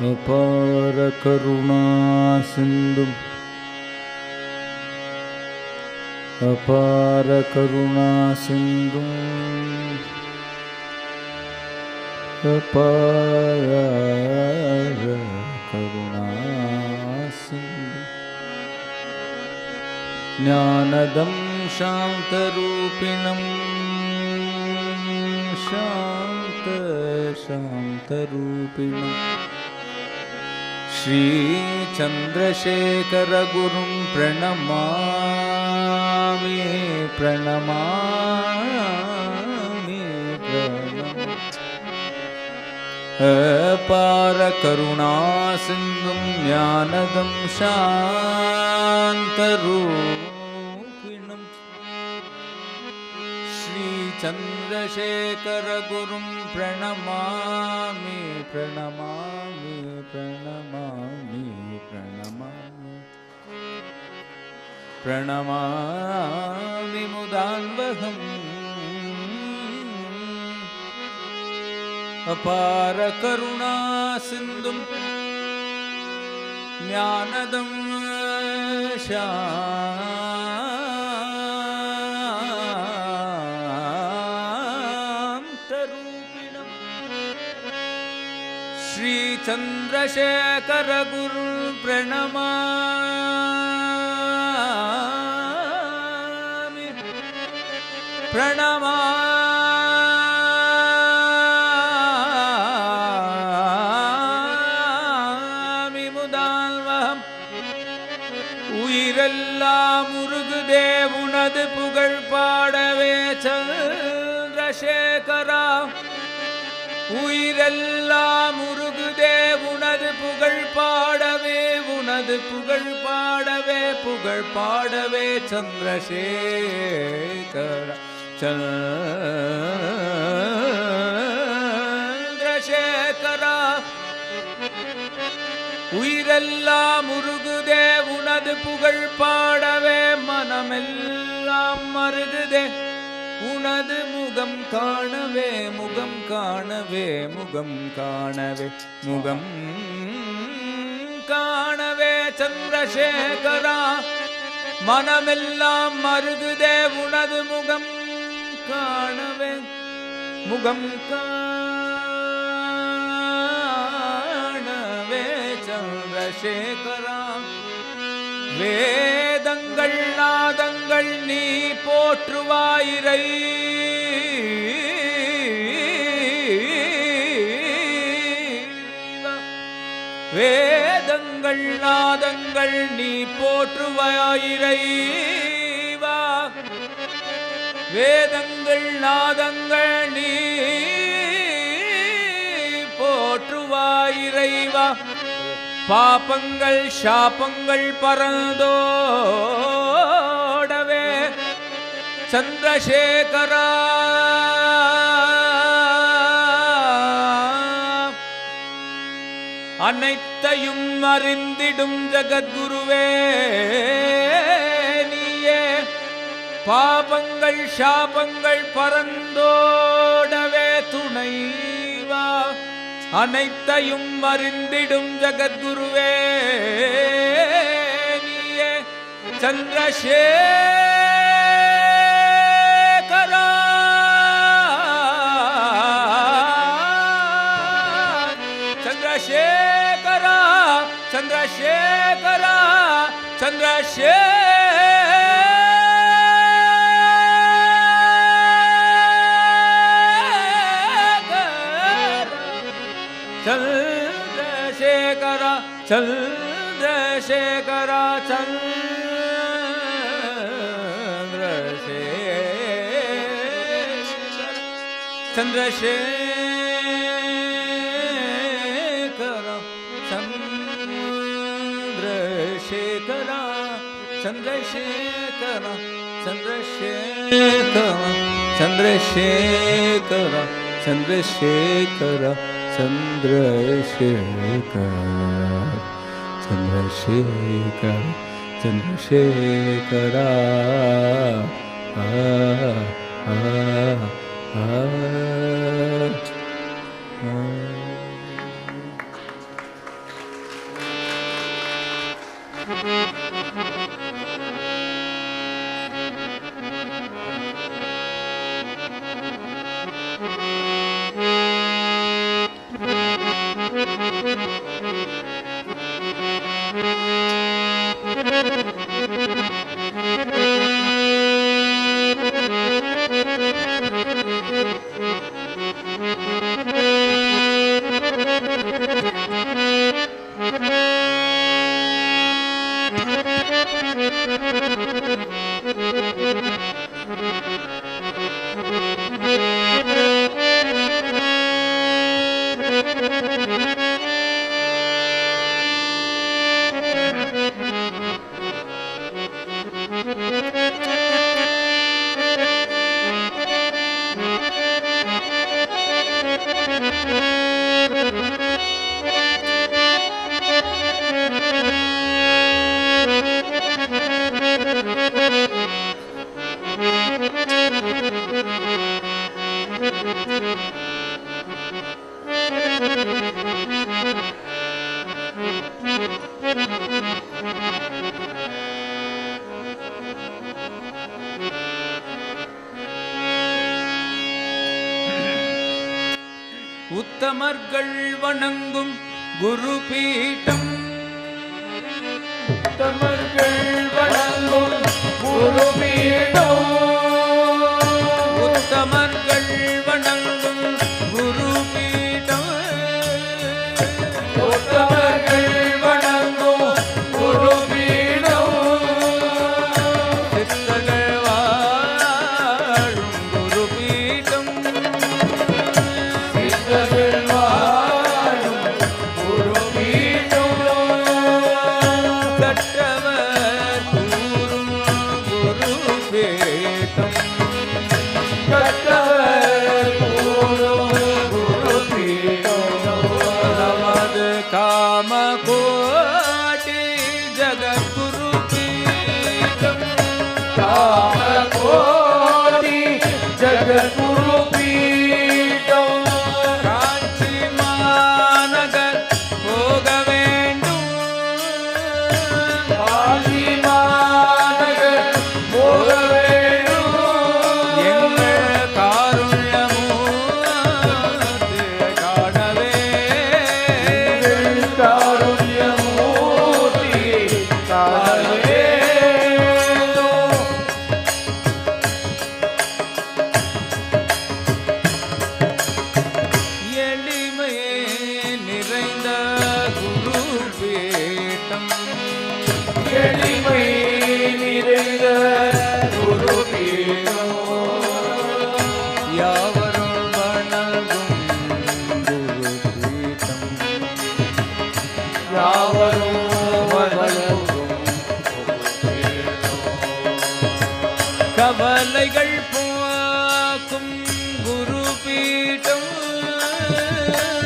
अपारकरुणासिन्धुम् अपारकरुणासिन्धुम् अपारकरुणासिन्धु। ज्ञानदं शान्तरूपिणम् शान्त शान्तरूपिणम्। श्रीचन्द्रशेखरगुरुं प्रणमामि प्रणमामि अपारकरुणासिन्धुं ज्ञानदं शान्तरूपिणम् श्रीचन्द्रशेखरगुरुं प्रणमामि प्रणमामि प्रणमामि प्रणमामि। प्रणमामि मुदान्वहम् अपारकरुणा सिन्धुं ज्ञानदं शान्तरूपिणम् श्रीचन्द्रशेखरगुरु प्रणमामि प्रणमामि मुदाल्वहम् உயிரெல்லாம் முருகுதே உனது புகழ் பாடவே சந்திரசேகரா உயிரெல்லாம் உருகுதே உனது புகழ் பாடவே உனது புகழ் பாடவே புகழ் பாடவே சந்திரசேகர சந்திரசேகரா. உயிரெல்லாம் உருகுதே உனது புகழ் பாடவே மனமெல்லாம் மருகுதே. உனது முகம் காணவே முகம் காணவே முகம் காணவே முகம் காணவே. சந்திரசேகரா மனமெல்லாம் மருகுதே உனது முகம் காணவே முகம் காணவே. சந்திரசேகரா வேதங்கள் நாதங்கள் புகழ் நீ போற்றுவாயிரை. வேதங்கள் நாதங்கள் நீ போற்றுவாயிரைவா வேதங்கள் நாதங்கள் நீ போற்றுவாயிரைவா பாபங்கள் சாபங்கள் பறந்தோ சந்திரசேகரா. அனைத்தையும் அறிந்திடும் ஜகத்குருவே நீயே. பாபங்கள் சாபங்கள் பறந்தோடவே துணைவா. அனைத்தையும் அறிந்திடும் ஜகத்குருவே நீயே. சந்திரசே चंद्रशेखर चंद्रशेखर चंद्रशेखर चंद्रशेखर चंद्रशेखर चंद्रशेखर चंद्रशेखर चन्द्रशेखर चन्द्रशेखर चन्द्रशेखर चन्द्रशेखर चन्द्रशेखर चन्द्रशेखर चन्द्रशेखरा தமர்கள் வணங்கும் குரு பீட்டம் தமர்கள் வணங்கும் குரு பீடம்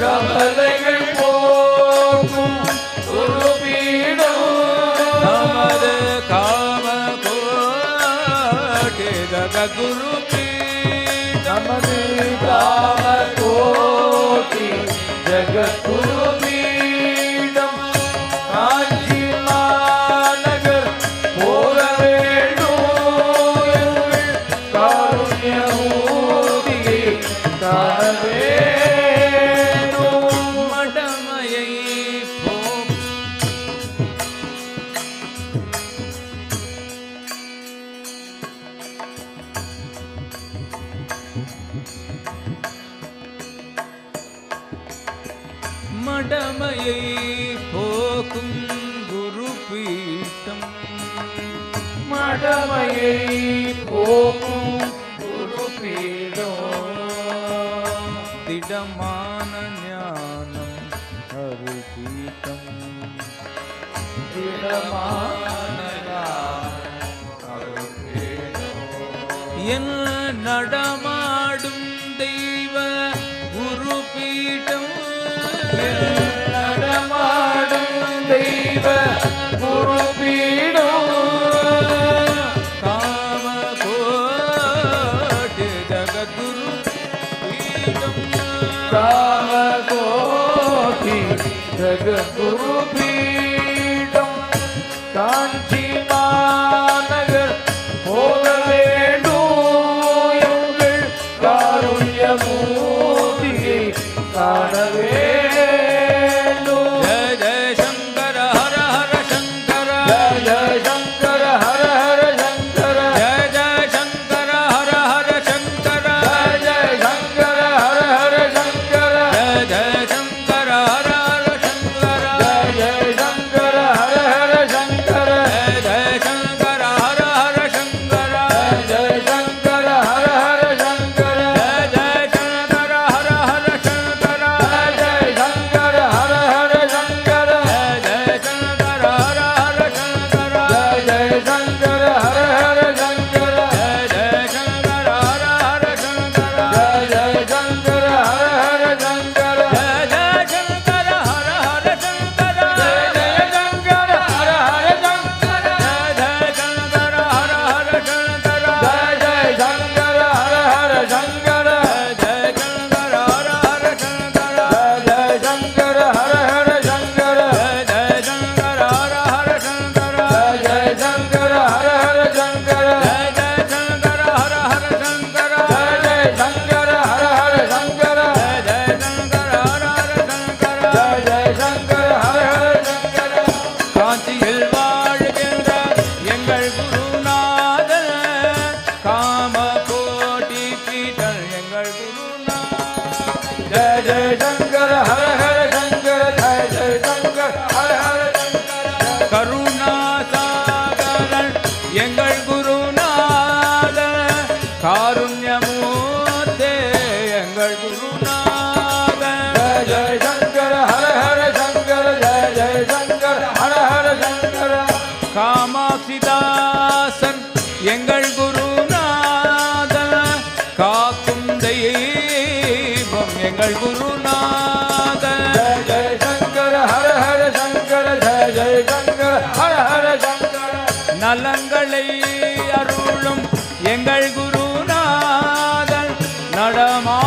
கவலைகள் போக்கும் குரு பீடம் நமது தீர்த்தம் மடமையை போக்கும் குரு பீடோ. திடமான ஞானம் அருள் தீர்த்தம் திடமான என் நடமாடும் தெய்வ குரு Nadama